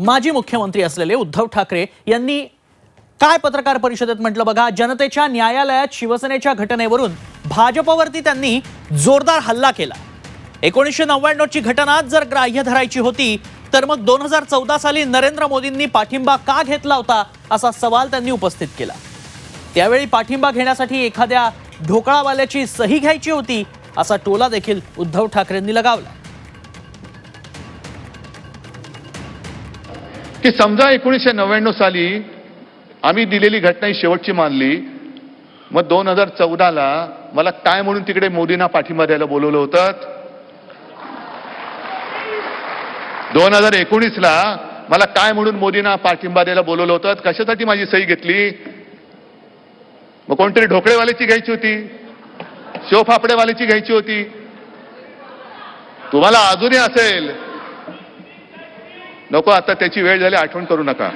माजी मुख्यमंत्री असलेले उद्धव ठाकरे यांनी काय पत्रकार परिषदेत म्हटलं बघा जनतेच्या न्यायालयात शिवसेनेच्या घटनेवरून भाजपवरती त्यांनी जोरदार हल्ला केला. एकोणीसशे नव्याण्णवची घटना जर ग्राह्य धरायची होती तर मग दोन हजार चौदा साली नरेंद्र मोदींनी पाठिंबा का घेतला होता असा सवाल त्यांनी उपस्थित केला. त्यावेळी पाठिंबा घेण्यासाठी एखाद्या ढोकळावाल्याची सही घ्यायची होती असा टोला देखील उद्धव ठाकरेंनी लगावला. की समजा एकोणीसशे नव्याण्णव साली आम्ही दिलेली घटना ही शेवटची मानली. मग दोन हजार चौदाला मला काय म्हणून तिकडे मोदींना पाठिंबा द्यायला बोलवलं होतं? दोन हजार एकोणीसला मला काय म्हणून मोदींना पाठिंबा द्यायला बोलवलं होतं? कशासाठी माझी सही घेतली? मग कोणतरी ढोकळेवाल्याची घ्यायची होती? शिवफापडेवाल्याची घ्यायची होती? तुम्हाला अजूनही असेल. नको आता त्याची वेळ झाली आठवण करू नका.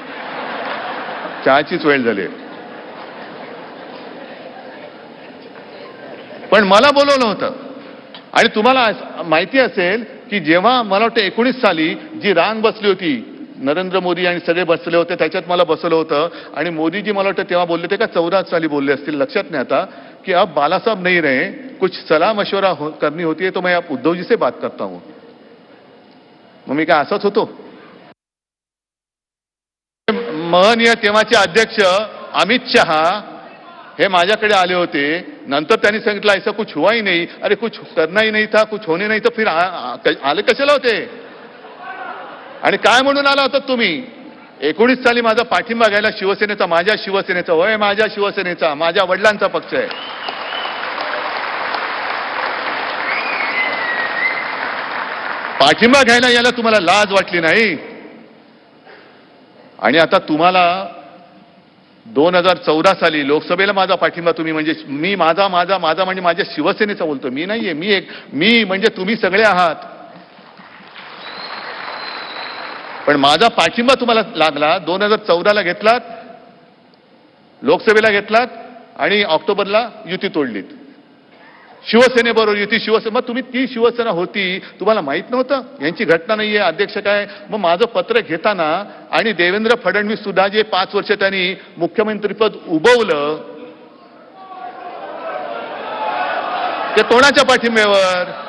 चहाचीच वेळ झाली. पण मला बोलवलं होतं. आणि तुम्हाला माहिती असेल की जेव्हा मला वाटतं एकोणीस साली जी रांग बसली होती नरेंद्र मोदी आणि सगळे बसले होते त्याच्यात मला बसवलं होतं. आणि मोदीजी मला वाटतं तेव्हा बोलले ते का चौदा साली बोलले असतील. लक्षात नाही आता की अब बाला साहब नहीं रहे कुछ सलाह मशवरा हो, करनी होती है तो मैं आप उद्धव जी से बात करता हूं. मग मी काय असंच होतो? महनीय तेव्हाचे अध्यक्ष अमित शहा हे माझ्याकडे आले होते. नंतर त्यांनी सांगितलं ऐसा कुछ हुआ ही अरे कुछ करना ही था कुछ होणे नाही तर फिर आ- आ- क- आले कशाला होते? आणि काय म्हणून आला होता तुम्ही? एकोणीस साली माझा पाठिंबा घ्यायला शिवसेनेचा माझ्या शिवसेनेचा होय माझ्या शिवसेनेचा माझ्या वडिलांचा पक्ष आहे. पाठिंबा घ्यायला याला तुम्हाला लाज वाटली नाही? आणि आता तुम्हाला दोन हजार चौदा साली लोकसभेला माझा पाठिंबा तुम्ही म्हणजे मी माझा माझा माझा म्हणजे माझ्या शिवसेनेचा बोलतो मी नाहीये. मी एक मी म्हणजे तुम्ही सगळे आहात. पण माझा पाठिंबा तुम्हाला लागला दोन हजार चौदाला घेतलात लोकसभेला घेतलात आणि ऑक्टोबरला युती तोडलीत. शिवसेनेबरोबर युती शिवसेना मग तुम्ही ती शिवसेना होती तुम्हाला माहीत नव्हतं? यांची घटना नाहीये अध्यक्ष काय? मग माझं पत्र घेताना आणि देवेंद्र फडणवीस सुद्धा जे पाच वर्ष त्यांनी मुख्यमंत्रीपद उभवलं ते कोणाच्या पाठिंब्यावर?